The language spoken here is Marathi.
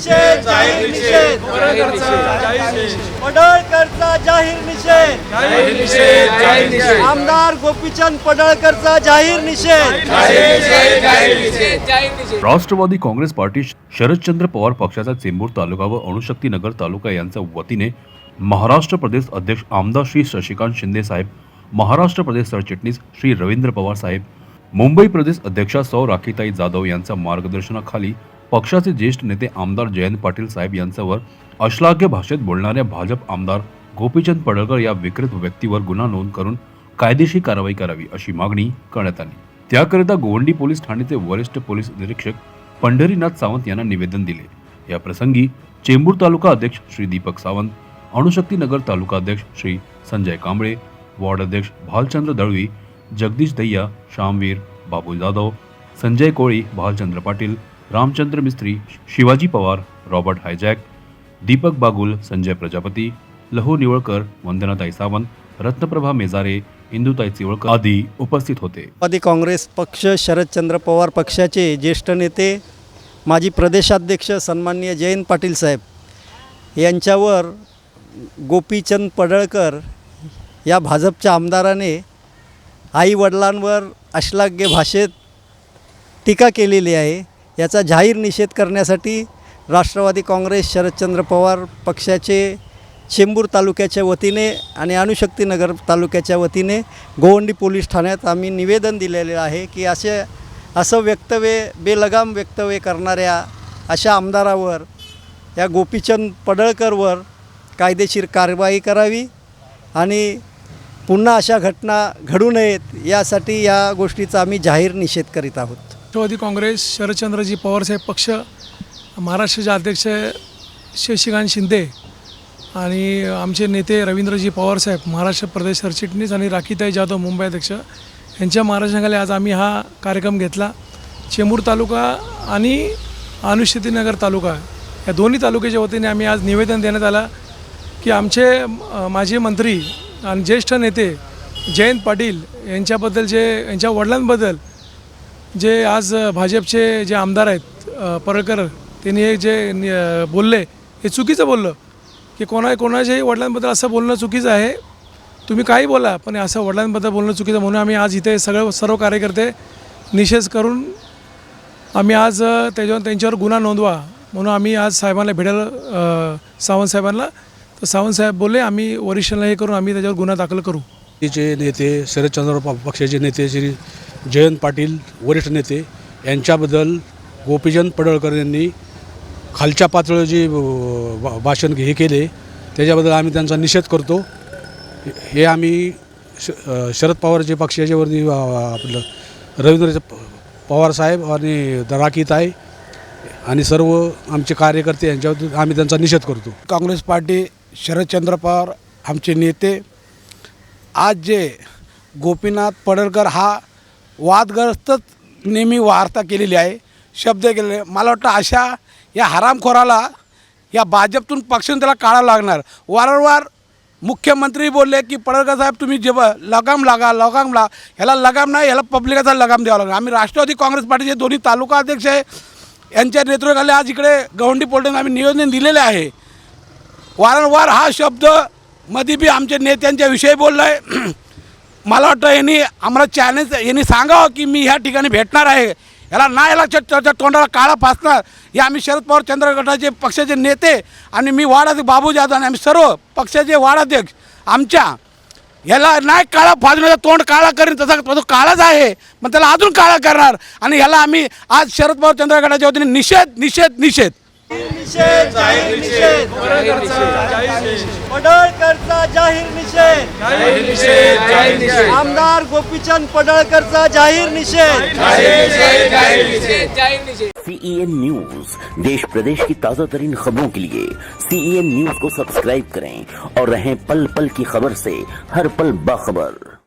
निषेध जाहीर निषेध. पडळकरचा जाहीर निषेध. आमदार गोपीचंद पडळकरचा जाहीर निषेध. राष्ट्रवादी काँग्रेस पार्टी शरदचंद्र पवार पक्षाचा चेंबूर तालुका व अणुशक्तीनगर तालुका यांच्या वतीने महाराष्ट्र प्रदेश अध्यक्ष आमदार श्री शशिकांत शिंदे साहेब महाराष्ट्र प्रदेश सरचिटणीस श्री रवींद्र पवार साहेब मुंबई प्रदेश अध्यक्षा सौ राखीताई जाधव यांच्या मार्गदर्शनाखाली पक्षाचे ज्येष्ठ नेते आमदार जयंत पाटील साहेब यांच्यावर अश्लाघ्य भाषेत बोलणाऱ्या भाजप आमदार गोपीचंद पडळकर या विकृत व्यक्तीवर गुन्हा नोंद करून कायदेशीर कारवाई करावी अशी मागणी करण्यात आली. त्याकरिता गोवंडी पोलीस ठाण्याचे वरिष्ठ पोलीस निरीक्षक पंढरीनाथ सावंत यांना निवेदन दिले. या प्रसंगी चेंबूर तालुका अध्यक्ष श्री दीपक सावंत अणुशक्तीनगर तालुका अध्यक्ष श्री संजय कांबळे वॉर्ड अध्यक्ष भालचंद्र दळवी जगदीश दैया श्यामवीर बाबू जाधव संजय कोळी भालचंद्र पाटील रामचंद्र मिस्त्री शिवाजी पवार रॉबर्ट हायजॅक दीपक बागुल संजय प्रजापती लहू निवळकर वंदनाताई सावंत रत्नप्रभा मेजारे इंदुताई चिवळकर आदी उपस्थित होते. राष्ट्रवादी काँग्रेस पक्ष शरदचंद्र पवार पक्षाचे ज्येष्ठ नेते माजी प्रदेशाध्यक्ष सन्माननीय जयंत पाटील साहेब यांच्यावर गोपीचंद पडळकर या भाजपच्या आमदाराने आईवडिलांवर अश्लाघ्य भाषेत टीका केलेली आहे. याचा जाहीर निषेध करण्यासाठी राष्ट्रवादी काँग्रेस शरदचंद्र पवार पक्षाचे चेंबूर तालुक्याच्या वतीने आणि अणुशक्तीनगर तालुक्याच्या वतीने गोवंडी पोलीस ठाण्यात आम्ही निवेदन दिलेले आहे की असे असं वक्तव्य बेलगाम वक्तव्य करणाऱ्या अशा आमदारावर या गोपीचंद पडळकरवर कायदेशीर कारवाई करावी आणि पुन्हा अशा घटना घडू नयेत यासाठी या गोष्टीचा आम्ही जाहीर निषेध करीत आहोत. राष्ट्रवादी काँग्रेस शरदचंद्रजी पवारसाहेब पक्ष महाराष्ट्राचे अध्यक्ष शशिकांत शिंदे आणि आमचे नेते रवींद्रजी पवारसाहेब महाराष्ट्र प्रदेश सरचिटणीस आणि राखीताई जाधव मुंबई अध्यक्ष यांच्या मार्गदर्शनाखाली आज आम्ही हा कार्यक्रम घेतला. चेंबूर तालुका आणि अनुशक्तीनगर तालुका या दोन्ही तालुक्याच्या वतीने आम्ही आज निवेदन देण्यात आलं की आमचे माजी मंत्री आणि ज्येष्ठ नेते जयंत पाटील यांच्याबद्दल जे यांच्या वडिलांबद्दल जे आज भाजपचे जे आमदार आहेत परळकर त्यांनी हे जे बोलले हे चुकीचं बोललं. की कोणा कोणाच्याही वडिलांबद्दल असं बोलणं चुकीचं आहे. तुम्ही काही बोला पण असं वडिलांबद्दल बोलणं चुकीचं म्हणून आम्ही आज इथे सगळं सर्व कार्यकर्ते निषेध करून आम्ही आज त्याच्यावर त्यांच्यावर गुन्हा नोंदवा. म्हणून आम्ही आज साहेबांना भेटायला सावंतसाहेबांना सावंत साहेबांना तर सावंत साहेब बोलले आम्ही वरिष्ठांना हे करून आम्ही त्याच्यावर गुन्हा दाखल करू. जे नेते शरदचंद्र पक्षाचे नेते श्री जयंत पाटील वरिष्ठ नेते यांच्याबद्दल गोपीचंद पडळकर यांनी खालच्या पातळीवर जे भा- भाषण हे केले त्याच्याबद्दल आम्ही त्यांचा निषेध करतो. हे- आम्ही श शरद पवारचे पक्ष याच्यावरती आपलं रवींद्र पवार साहेब आणि राखीताई आणि सर्व आमचे कार्यकर्ते यांच्यावर आम्ही त्यांचा निषेध करतो. काँग्रेस पार्टी शरदचंद्र पवार आमचे नेते आज जे गोपीनाथ पडळकर हा वादग्रस्तच नेहमी वार्ता केलेली आहे शब्द केलेले मला वाटतं अशा या हरामखोराला या भाजपतून पक्षाने त्याला काढावं लागणार. वारंवार मुख्यमंत्री बोलले की पडळकर साहेब तुम्ही जेव्हा लगाम लागा लगाम ला ह्याला लगाम नाही ह्याला पब्लिकाचा लगाम द्यावा लागणार. आम्ही राष्ट्रवादी काँग्रेस पार्टीचे दोन्ही तालुका अध्यक्ष आहे. यांच्या नेतृत्वाखाली आज इकडे गवंडी पोल्टिंग आम्ही निवेदन दिलेले आहे. वारंवार हा शब्दमध्ये बी आमच्या नेत्यांच्या विषयी बोलला आहे मला वाटतं यांनी आम्हाला चॅलेंज यांनी सांगावं की मी ह्या ठिकाणी भेटणार आहे. याला ना याला तोंडाला काळा फासणार. हे आम्ही शरद पवार चंद्र गटाचे पक्षाचे नेते आणि मी वाडाध्यक्ष बाबू जाधव आणि आम्ही सर्व पक्षाचे वाडाध्यक्ष आमच्या. ह्याला नाही काळा फाजण्याचा तोंड काळा करीन तसा तो काळाच आहे. मग त्याला अजून काळा करणार. आणि ह्याला आम्ही आज शरद पवार चंद्रगडाच्या वतीने निषेध निषेध निषेध. निषेध जाहीर निषेध. पडळकरचा जाहीर निषेध. आमदार गोपीचंद पडळकरचा जाहीर निषेध. सीईएन न्यूज़ देश प्रदेश की ताज़ा तरीन खबरों के लिए सीईएन न्यूज़ को सब्सक्राइब करें और रहें पल पल की खबर से हर पल बाखबर।